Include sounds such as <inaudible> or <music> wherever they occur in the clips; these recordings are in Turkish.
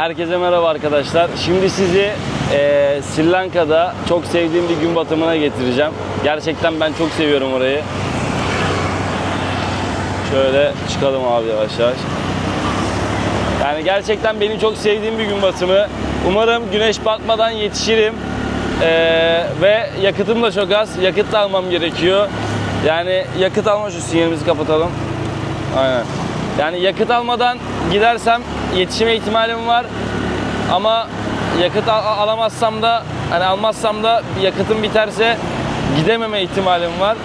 Herkese merhaba arkadaşlar. Şimdi sizi eee Sri Lanka'da çok sevdiğim bir gün batımına getireceğim. Gerçekten ben çok seviyorum orayı. Şöyle çıkalım abi yavaş yavaş. Yani gerçekten benim çok sevdiğim bir gün batımı. Umarım güneş batmadan yetişirim. Eee, ve yakıtım da çok az. Yakıt da almam gerekiyor. Yani yakıt alma şu sinyalimizi kapatalım. Aynen. Yani yakıt almadan gidersem yetişme ihtimalim var. Ama yakıt al- alamazsam da hani almazsam da yakıtım biterse gidememe ihtimalim var.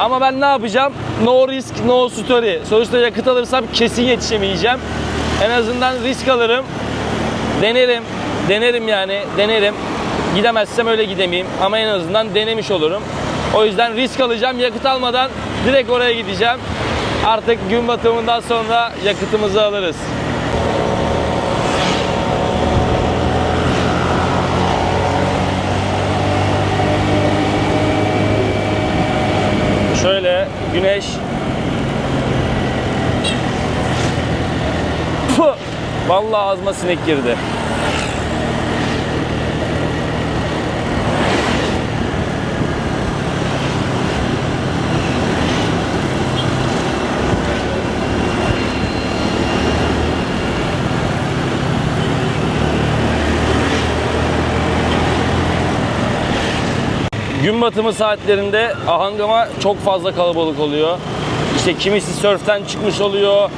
Ama ben ne yapacağım? No risk, no story. Sonuçta yakıt alırsam kesin yetişemeyeceğim. En azından risk alırım. Denerim. Denerim yani. Denerim. Gidemezsem öyle gidemeyeyim. Ama en azından denemiş olurum. O yüzden risk alacağım. Yakıt almadan direkt oraya gideceğim. Artık gün batımından sonra yakıtımızı alırız. Şöyle güneş Puh! Vallahi ağzıma sinek girdi. Gün batımı saatlerinde Ahangama çok fazla kalabalık oluyor. İşte kimisi sörften çıkmış oluyor,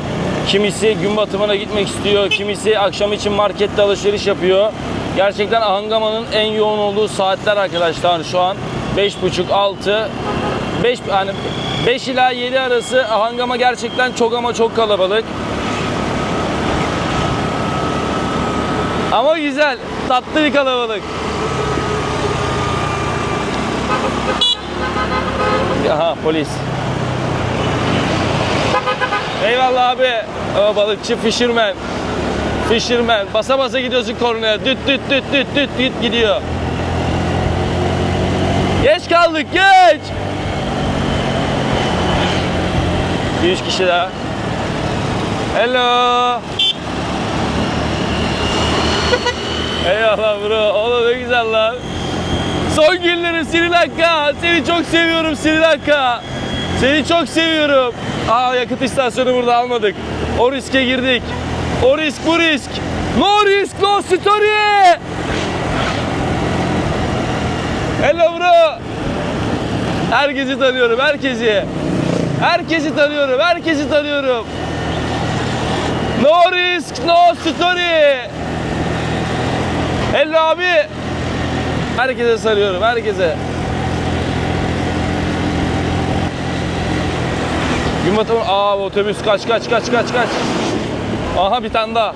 kimisi gün batımına gitmek istiyor, kimisi akşam için markette alışveriş yapıyor. Gerçekten Ahangama'nın en yoğun olduğu saatler arkadaşlar şu an 5.30 6 5 hani 5 ila 7 arası Ahangama gerçekten çok ama çok kalabalık. Ama güzel, tatlı bir kalabalık. Aha polis. Eyvallah abi. O balıkçı fisherman. Fisherman. Basa basa gidiyorsun kornaya. Düt düt düt düt düt düt gidiyor. Geç kaldık geç. 100 kişi daha. Hello. Eyvallah bro. Oğlum ne güzel lan. Son günleri Sri Lanka. Seni çok seviyorum Sri Lanka. Seni çok seviyorum. Aa yakıt istasyonu burada almadık. O riske girdik. O risk bu risk. No risk no story. Hello bro. Herkesi tanıyorum herkesi. Herkesi tanıyorum herkesi tanıyorum. No risk no story. Hello abi. Herkese sarıyorum, herkese. Gün batımı... Aa otobüs kaç kaç kaç kaç kaç. Aha bir tane daha.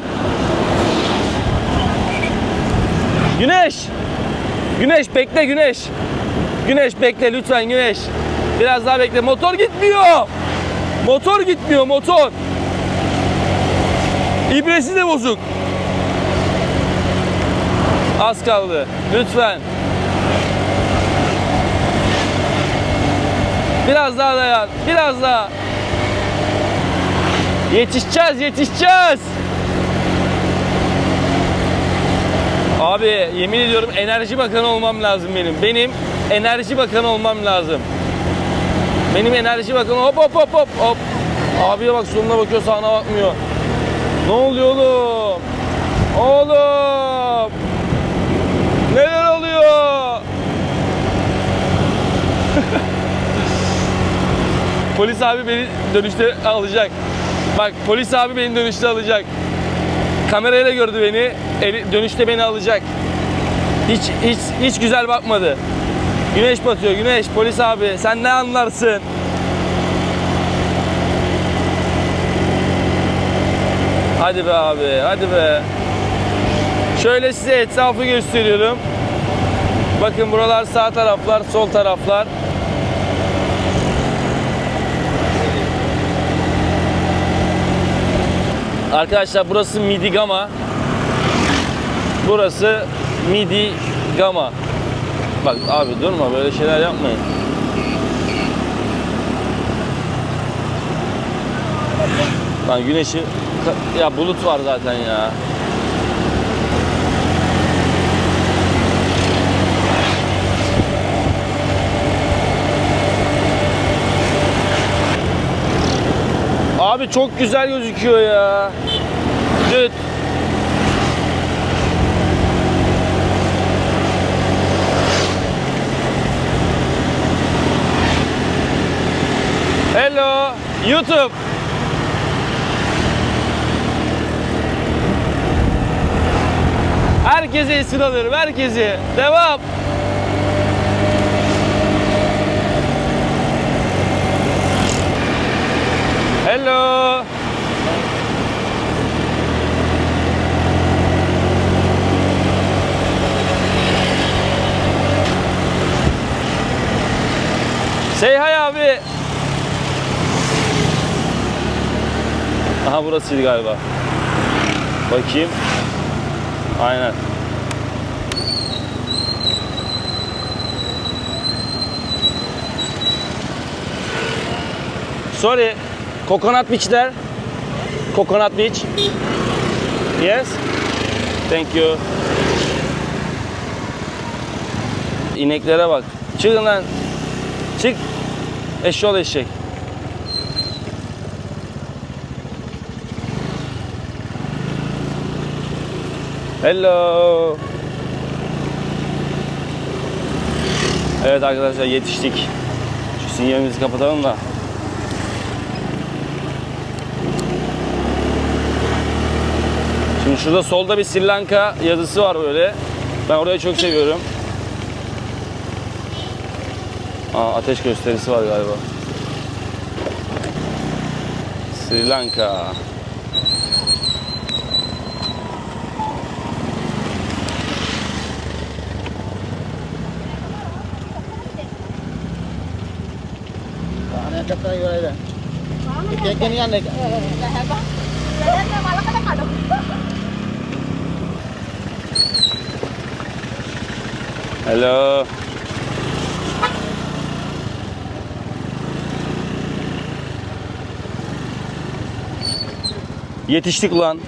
Güneş. Güneş bekle güneş. Güneş bekle lütfen güneş. Biraz daha bekle. Motor gitmiyor. Motor gitmiyor motor. İbresi de bozuk. Az kaldı. Lütfen. Biraz daha dayan. Biraz daha. Yetişeceğiz, yetişeceğiz. Abi yemin ediyorum enerji bakanı olmam lazım benim. Benim enerji bakanı olmam lazım. Benim enerji bakanı hop hop hop hop hop. Abiye bak soluna bakıyor sağına bakmıyor. Ne oluyor oğlum? Oğlum! Neler oluyor? Polis abi beni dönüşte alacak. Bak polis abi beni dönüşte alacak. Kamerayla gördü beni. eli- Dönüşte beni alacak. Hiç hiç hiç güzel bakmadı. Güneş batıyor. Güneş polis abi sen ne anlarsın? Hadi be abi, hadi be. Şöyle size etrafı gösteriyorum. Bakın buralar sağ taraflar, sol taraflar. Arkadaşlar burası Midigama. Burası Midigama. Bak abi durma böyle şeyler yapmayın. Lan güneşi ya bulut var zaten ya. Abi çok güzel gözüküyor ya. Düt. Hello YouTube. Herkese esir alırım, herkesi. Devam. Hello. Say hi abi. Aha burasıydı galiba. Bakayım. Aynen. Sorry. Coconut Beach there. Coconut Beach. Yes. Thank you. İneklere bak. Çıkın lan. Çık. Eşşoğlu eşek. Hello. Evet arkadaşlar yetiştik. Şu sinyalimizi kapatalım da. Şimdi şurada solda bir Sri Lanka yazısı var böyle. Ben orayı çok seviyorum. Aa, ateş gösterisi var galiba. Sri Lanka. Ano ka tayo ay Ikeken yan eh. Hello. Yetiştik ulan.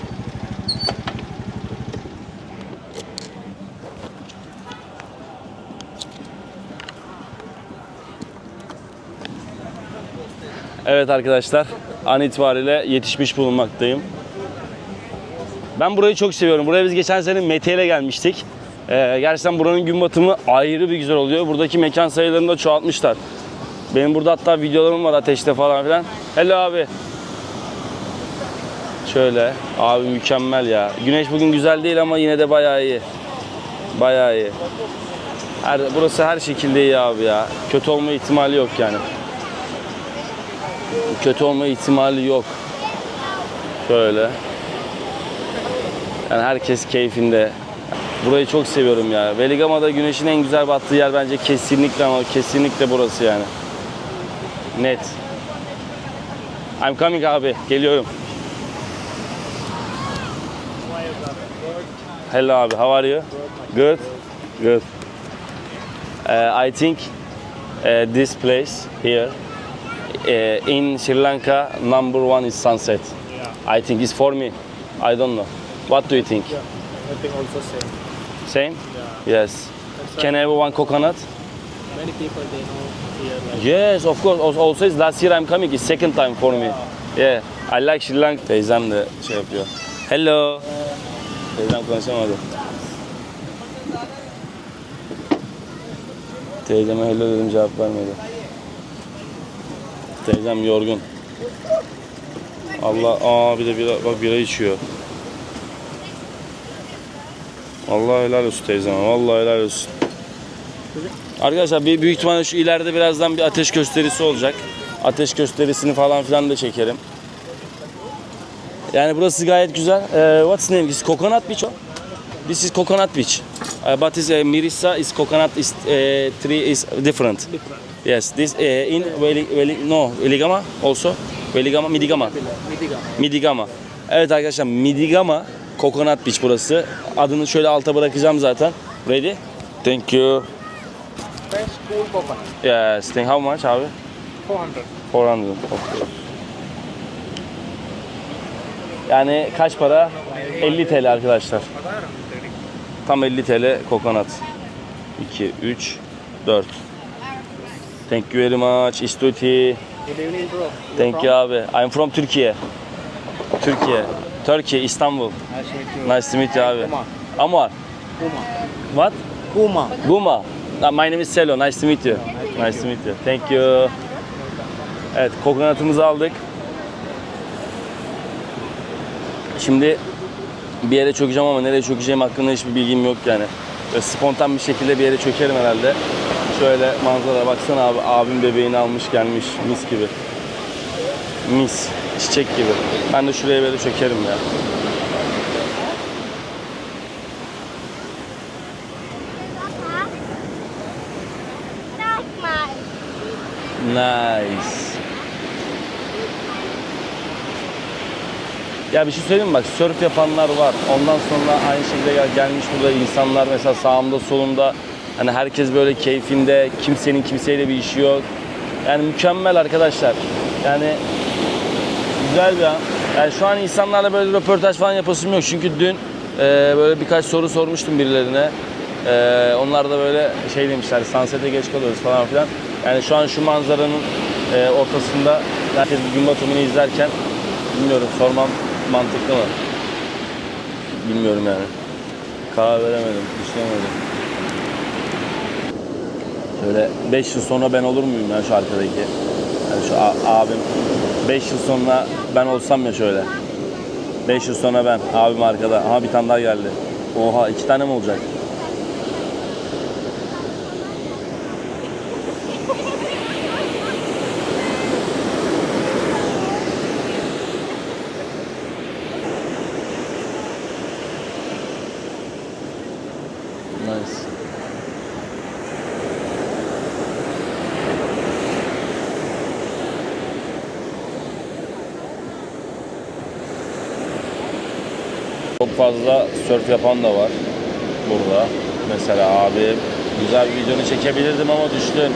Evet arkadaşlar, an itibariyle yetişmiş bulunmaktayım. Ben burayı çok seviyorum. Buraya biz geçen sene Mete ile gelmiştik. Ee, gerçekten buranın gün batımı ayrı bir güzel oluyor. Buradaki mekan sayılarını da çoğaltmışlar. Benim burada hatta videolarım var ateşte falan filan. Hello abi. Şöyle. Abi mükemmel ya. Güneş bugün güzel değil ama yine de bayağı iyi. Bayağı iyi. Her, burası her şekilde iyi abi ya. Kötü olma ihtimali yok yani. Kötü olma ihtimali yok. Şöyle. Yani herkes keyfinde. Burayı çok seviyorum ya. Veligama'da güneşin en güzel battığı yer bence kesinlikle ama kesinlikle burası yani. Net. I'm coming abi. Geliyorum. Hello abi. How are you? Good. Good. Uh, I think uh, this place here uh, in Sri Lanka number one is sunset. I think it's for me. I don't know. What do you think? I think also same. Same? Yes. Can I have one coconut? Many people they know here like Yes, of course. Al- Also, it's last year I'm coming. It's second time for me. Yeah. I like Sri Lanka. Teyzem de şey yapıyor. Hello. Teyzem konuşamadı. Teyzeme hello dedim cevap vermedi. Teyzem yorgun. Allah aa bir de bira, bak bira içiyor. Allah helal olsun teyzeme. Vallahi helal olsun. Arkadaşlar bir büyük ihtimalle şu ileride birazdan bir ateş gösterisi olacak. Ateş gösterisini falan filan da çekerim. Yani burası gayet güzel. Ee, what's name? Is Coconut Beach o? This is Coconut Beach. Uh, but is uh, Mirissa is coconut is uh, tree is different. different. Yes, this uh, in Veli, Veli, no Veligama also. Veligama, Midigama. Midiga. Midigama. Evet arkadaşlar Midigama Coconut Beach burası. Adını şöyle alta bırakacağım zaten. Ready? Thank you. Fresh cool coconut. Yes, thank how much abi? 400. 400. Okay. Yani kaç para? 50 TL arkadaşlar. Tam 50 TL kokonat. 2, 3, 4. Thank you very much. Istuti. Thank you abi. I'm from Türkiye. Türkiye. Turkey, Istanbul. Nice to meet you. Nice to meet you abi. Kuma. Amar. Kuma. What? Kuma. Guma. Uh, My name is Selo. Nice to meet you. Nice to meet you. Thank you. Evet, kokonatımızı aldık. Şimdi bir yere çökeceğim ama nereye çökeceğim hakkında hiçbir bilgim yok yani. Böyle spontan bir şekilde bir yere çökerim herhalde. Şöyle manzara baksana abi, abim bebeğini almış gelmiş mis gibi. Mis, çiçek gibi. Ben de şuraya böyle çökerim ya. Nice. Ya bir şey söyleyeyim mi bak surf yapanlar var. Ondan sonra aynı şekilde gel- gelmiş burada insanlar mesela sağımda solumda hani herkes böyle keyfinde kimsenin kimseyle bir işi yok. Yani mükemmel arkadaşlar. Yani güzel bir an. Yani şu an insanlarla böyle röportaj falan yapasım yok. Çünkü dün e, böyle birkaç soru sormuştum birilerine. E, onlar da böyle şey demişler, sunset'e geç kalıyoruz falan filan. Yani şu an şu manzaranın e, ortasında herkes gün batımını izlerken bilmiyorum sormam mantıklı mı? Bilmiyorum yani. Karar veremedim, düşünemedim. Şöyle 5 yıl sonra ben olur muyum ya şu arkadaki? Yani şu abim 5 yıl sonra ben olsam ya şöyle. 5 yıl sonra ben, abim arkada. Aha bir tane daha geldi. Oha iki tane mi olacak? Nice. Çok surf yapan da var burada. Mesela abi güzel bir videonu çekebilirdim ama düştün.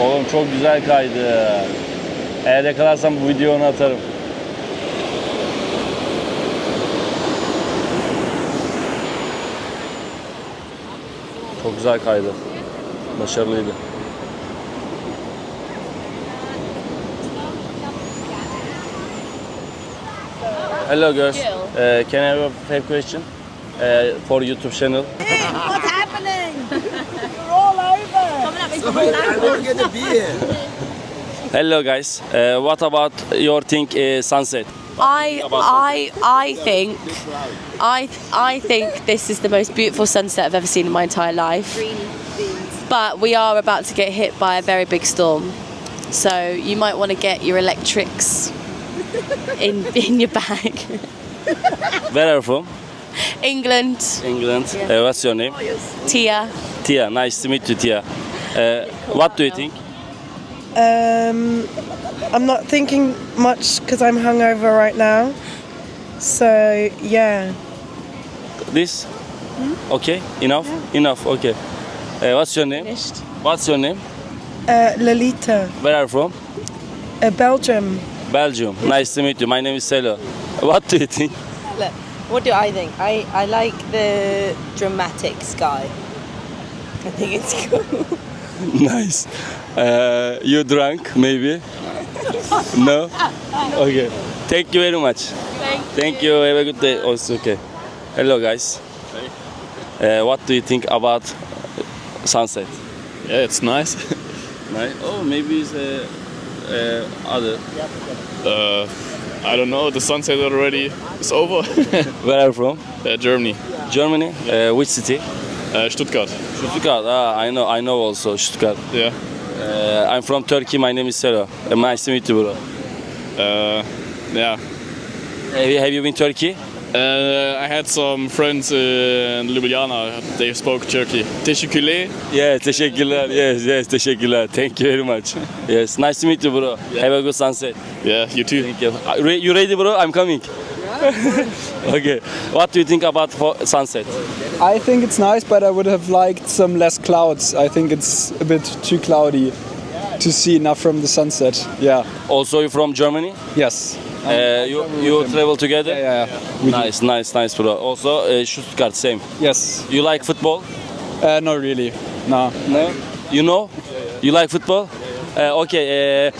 Oğlum çok güzel kaydı. Eğer yakalarsam bu videonu atarım. Çok güzel kaydı. Başarılıydı. Hello girls. Uh, can I have a five question uh, for YouTube channel? <laughs> What's happening? <laughs> You're all over. Coming up, I won't get a beer. <laughs> Hello guys. Uh, what about your think uh, sunset? I I I think I I think this is the most beautiful sunset I've ever seen in my entire life. But we are about to get hit by a very big storm. So you might want to get your electrics in in your bag. Where are you from? England, England. Uh, what's your name? Tia. Tia. Nice to meet you, Tia. Uh, what do you think? Um, I'm not thinking much because I'm hungover right now. So yeah, This? Okay. Enough. Enough. Okay. Uh, what's your name? Finished. What's your name? uh, Lolita, Where are you from? uh, Belgium. Belgium. Nice to meet you. My name is Selo. What do you think? Look, what do I think? I, I like the dramatic sky. I think it's cool. <laughs> nice. Uh, you drunk, maybe? no? Okay. Thank you very much. Thank, Thank you. Have a good day. Also, okay. Hello, guys. Uh, what do you think about sunset? Yeah, it's nice. <laughs> Nice. Oh, maybe it's uh, uh, other. uh, I don't know. The sunset already is over. <laughs> Where are you from? uh, Germany, Germany. Uh, which city? uh, Stuttgart. Stuttgart. Ah, I know. I know also Stuttgart. Yeah. Uh, I'm from Turkey. My name is Selo. Uh, nice to meet you, bro. Uh, yeah. Have you, have you been Turkey? Uh, I had some friends in Ljubljana. They spoke Turkey. Teşekkürler. Yeah, teşekkürler. Yes, yes, teşekkürler. Thank you very much. Yes, nice to meet you, bro. Have a good sunset. Yeah, you too. Thank you. Uh, re- You ready, bro? I'm coming. <laughs> okay. What do you think about for sunset? I think it's nice, but I would have liked some less clouds. I think it's a bit too cloudy to see enough from the sunset. Yeah. Also, you from Germany? Yes, Uh, you you travel together? Yeah, yeah. Nice, nice, nice, bro. Also, uh, Stuttgart, same. Yes. You like football? Uh, not really. No. No. You know? You like football? Uh, okay. Uh,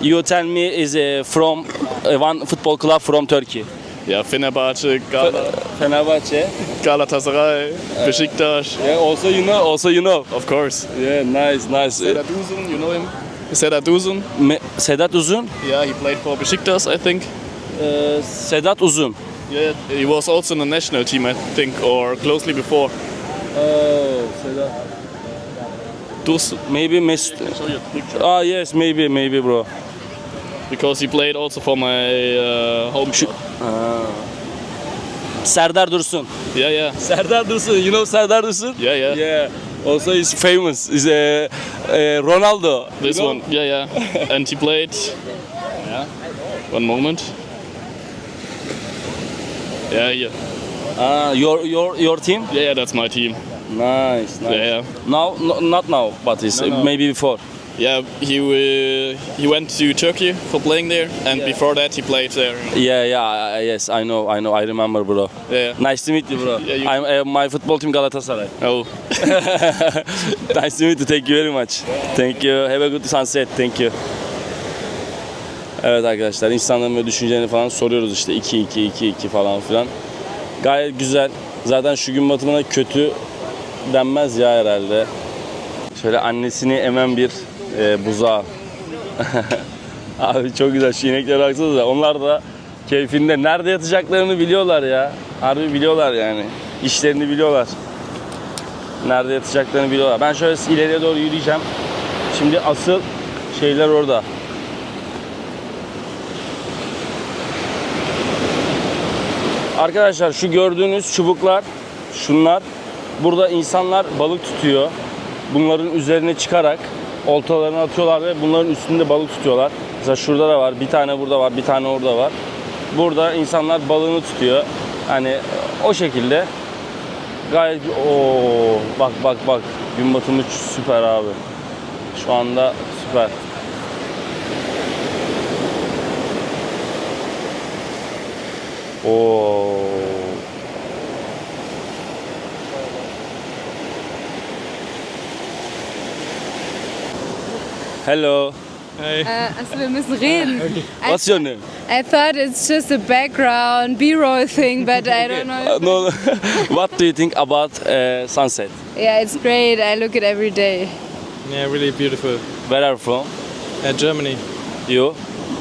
you tell me is uh, from uh, one football club from Turkey. Ja, Fenerbahce, Gal Fenerbahçe. Galatasaray, Besiktas. Yeah. Also you know. Also you know. Of course. Yeah. Nice, nice. Uh, you know him? Sedat Uzun. Me- Sedat Uzun. Yeah, he played for Besiktas, I think. Uh, Sedat Uzun. Yeah, he was also in the national team, I think, or closely before. Oh, Sedat. Dus, Maybe Mesut. Ah yes, maybe, maybe, bro. Because he played also for my uh, home club. Serdar Dursun. Yeah, yeah, Serdar Dursun. You know Serdar Dursun? yeah, yeah. Yeah. Also he's famous. A uh, uh, Ronaldo. This You know? one, yeah, yeah. <laughs> and he played. Yeah. One moment. Yeah, yeah, Ah, your your your team? yeah, yeah. That's my team. Nice, nice. Yeah, yeah. Now, no, not now, but it's No, no. maybe before. Yeah, he uh, he went to Turkey for playing there, and before that he played there. Yeah, yeah, yes, I know, I know, I remember, bro. Yeah. Nice to meet you, bro. Yeah, you- I'm uh, my football team Galatasaray. Oh, <laughs> <laughs> nice to meet you. Thank you very much. Thank you. Have a good sunset. Thank you. Evet arkadaşlar insanların böyle düşüncelerini falan soruyoruz işte 2 2 2 2 falan filan. Gayet güzel. Zaten şu gün batımına kötü denmez ya herhalde. Şöyle annesini emen bir e, buzağı. <laughs> Abi çok güzel şu ineklere baksanıza. Onlar da keyfinde. Nerede yatacaklarını biliyorlar ya. Harbi biliyorlar yani. İşlerini biliyorlar. Nerede yatacaklarını biliyorlar. Ben şöyle ileriye doğru yürüyeceğim. Şimdi asıl şeyler orada. Arkadaşlar şu gördüğünüz çubuklar, şunlar. Burada insanlar balık tutuyor. Bunların üzerine çıkarak oltalarını atıyorlar ve bunların üstünde balık tutuyorlar. Mesela şurada da var, bir tane burada var, bir tane orada var. Burada insanlar balığını tutuyor. Hani o şekilde gayet o bak bak bak gün batımı süper abi. Şu anda süper. Oo. Hello. Äh, also wir müssen reden. <laughs> What's your name? I thought it's just a background B-roll thing, but I don't know. Uh, no. <laughs> what do you think about uh, sunset? Yeah, it's great. I look it every day Yeah, really beautiful. Where are you from? Uh, Germany. You?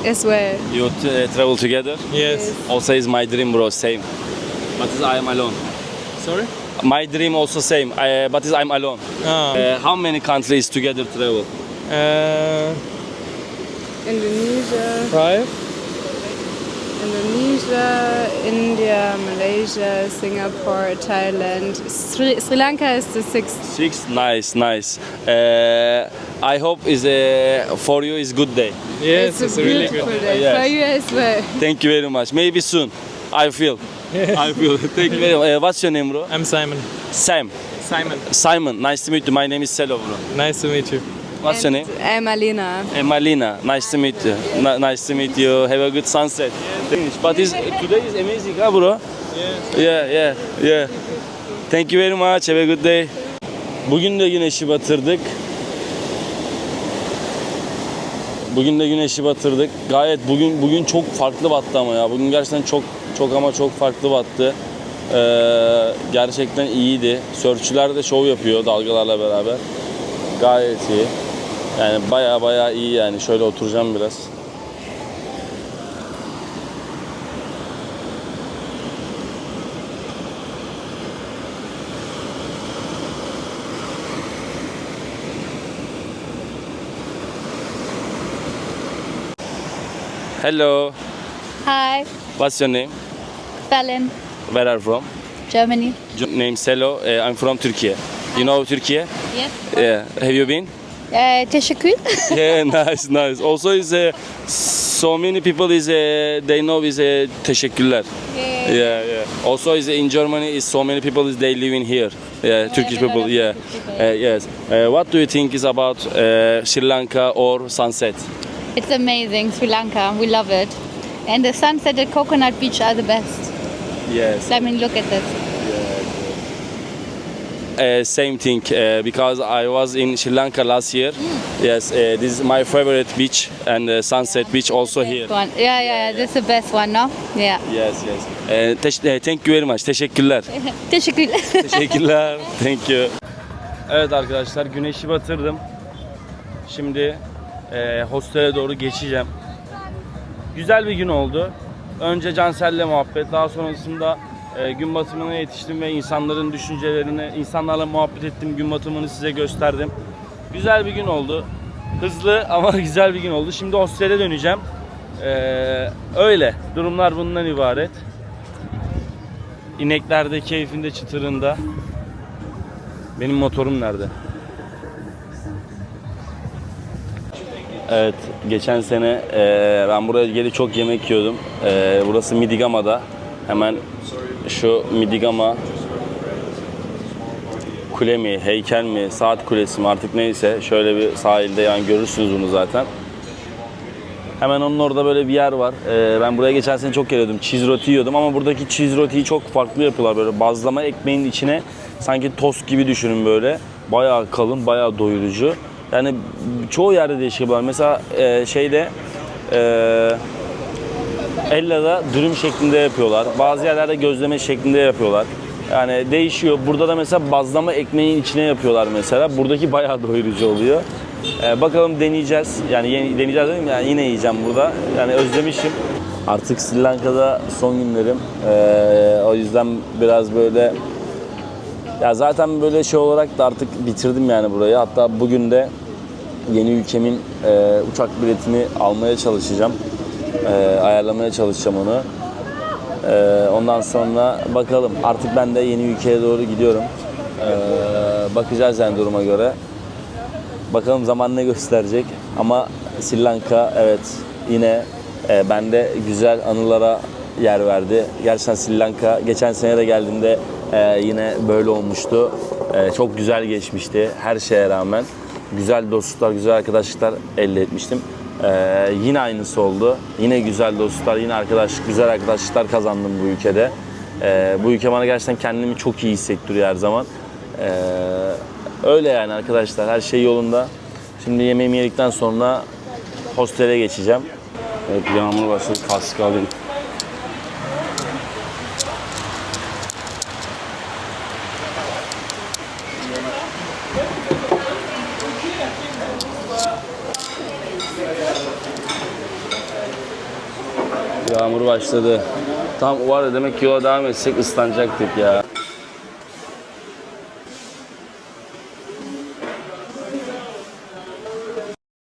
as well. You t- uh, travel together? Yes. Also is my dream, bro. Same. But is I am alone. Sorry? My dream also same. Uh, but is I'm alone. Uh, how many countries together travel? Uh, Indonesia, five. Indonesia, India, Malaysia, Singapore, Thailand. Sri, Sri Lanka is the sixth. Six. Nice, nice. Uh, I hope is uh, for you is good day. Yes, it's, a beautiful day Yes. for you as well. Thank you very much. Maybe soon. I feel. I feel. Thank you very much. Uh, what's your name, bro? I'm Simon. Sam. Simon. Simon. Nice to meet you. My name is Selo, bro. Nice to meet you. What's your name? I'm Alina. Emalina, nice to meet you. Ni- nice to meet you. Have a good sunset. Finish. But is, today is amazing, huh, bro? Yeah, yeah, yeah. Thank you very much. Have a good day. Bugün de güneşi batırdık. Bugün de güneşi batırdık. Gayet bugün bugün çok farklı battı ama ya. Bugün gerçekten çok çok ama çok farklı battı. Ee, gerçekten iyiydi. Sörfçüler de şov yapıyor dalgalarla beraber. Gayet iyi. Yani baya baya iyi yani. Şöyle oturacağım biraz. Hello. Hi, What's your name? Fallon, Where are you from? Germany. Name Selo. Uh, I'm from Turkey. You know Turkey? Yes. Yeah. Have you been? Uh, teşekkür. <laughs> yeah, nice, nice. Also, is uh, so many people is uh, they know is uh, teşekkürler. Yeah. Yeah, yeah. Also, is in Germany is so many people is they living here. Yeah, Turkish a lot people. Yeah, Turkish people, Uh, yes. Uh, what do you think is about uh, Sri Lanka or sunset? It's amazing, Sri Lanka. We love it. And the sunset at Coconut Beach are the best. Yes. I mean, look at this. Uh, same thing uh, because I was in Sri Lanka last year. Yes, uh, this is my favorite beach and uh, Sunset Beach also here. One. Yeah, yeah, yeah, this is the best one, no? Yeah. Yes, yes. Uh, teş- uh, thank you very much. Teşekkürler. <laughs> Teşekkürler. Teşekkürler. <laughs> Thank you. Evet arkadaşlar güneşi batırdım. Şimdi e, hostele doğru geçeceğim. Güzel bir gün oldu. Önce Cansel'le muhabbet, daha sonrasında e, gün batımına yetiştim ve insanların düşüncelerini, insanlarla muhabbet ettim, gün batımını size gösterdim. Güzel bir gün oldu. Hızlı <laughs> ama güzel bir gün oldu. Şimdi hostele döneceğim. E, öyle. Durumlar bundan ibaret. İnekler de keyfinde çıtırında. Benim motorum nerede? Evet, geçen sene e, ben buraya gelip çok yemek yiyordum. E, burası Midigama'da. Hemen şu Midigama kule mi, heykel mi, saat kulesi mi artık neyse şöyle bir sahilde yani görürsünüz bunu zaten. Hemen onun orada böyle bir yer var. Ee, ben buraya geçen sene çok geliyordum. Cheese roti yiyordum ama buradaki cheese rotiyi çok farklı yapıyorlar böyle. Bazlama ekmeğin içine sanki tost gibi düşünün böyle. Bayağı kalın, bayağı doyurucu. Yani çoğu yerde değişik yapıyorlar. Mesela e, şeyde e, Ella'da dürüm şeklinde yapıyorlar. Bazı yerlerde gözleme şeklinde yapıyorlar. Yani değişiyor. Burada da mesela bazlama ekmeğin içine yapıyorlar mesela. Buradaki bayağı doyurucu oluyor. Ee, bakalım deneyeceğiz. Yani yeni, deneyeceğiz dedim yani yine yiyeceğim burada. Yani özlemişim. Artık Sri Lanka'da son günlerim. Ee, o yüzden biraz böyle ya zaten böyle şey olarak da artık bitirdim yani burayı. Hatta bugün de yeni ülkemin e, uçak biletini almaya çalışacağım. E, ayarlamaya çalışacağım onu. E, ondan sonra bakalım. Artık ben de yeni ülkeye doğru gidiyorum. E, bakacağız yani duruma göre. Bakalım zaman ne gösterecek. Ama Sri Lanka evet yine e, bende güzel anılara yer verdi. Gerçekten Sri Lanka geçen sene de geldiğimde e, yine böyle olmuştu. E, çok güzel geçmişti her şeye rağmen. Güzel dostluklar, güzel arkadaşlıklar elde etmiştim. E, yine aynısı oldu. Yine güzel dostluklar, yine arkadaşlık, güzel arkadaşlıklar kazandım bu ülkede. E, bu ülke bana gerçekten kendimi çok iyi hissettiriyor her zaman. E, öyle yani arkadaşlar her şey yolunda. Şimdi yemeğimi yedikten sonra hostele geçeceğim. Evet yağmur başladı kaskı alayım. Başladı. Tam var ya demek ki yola devam etsek ıslanacaktık ya.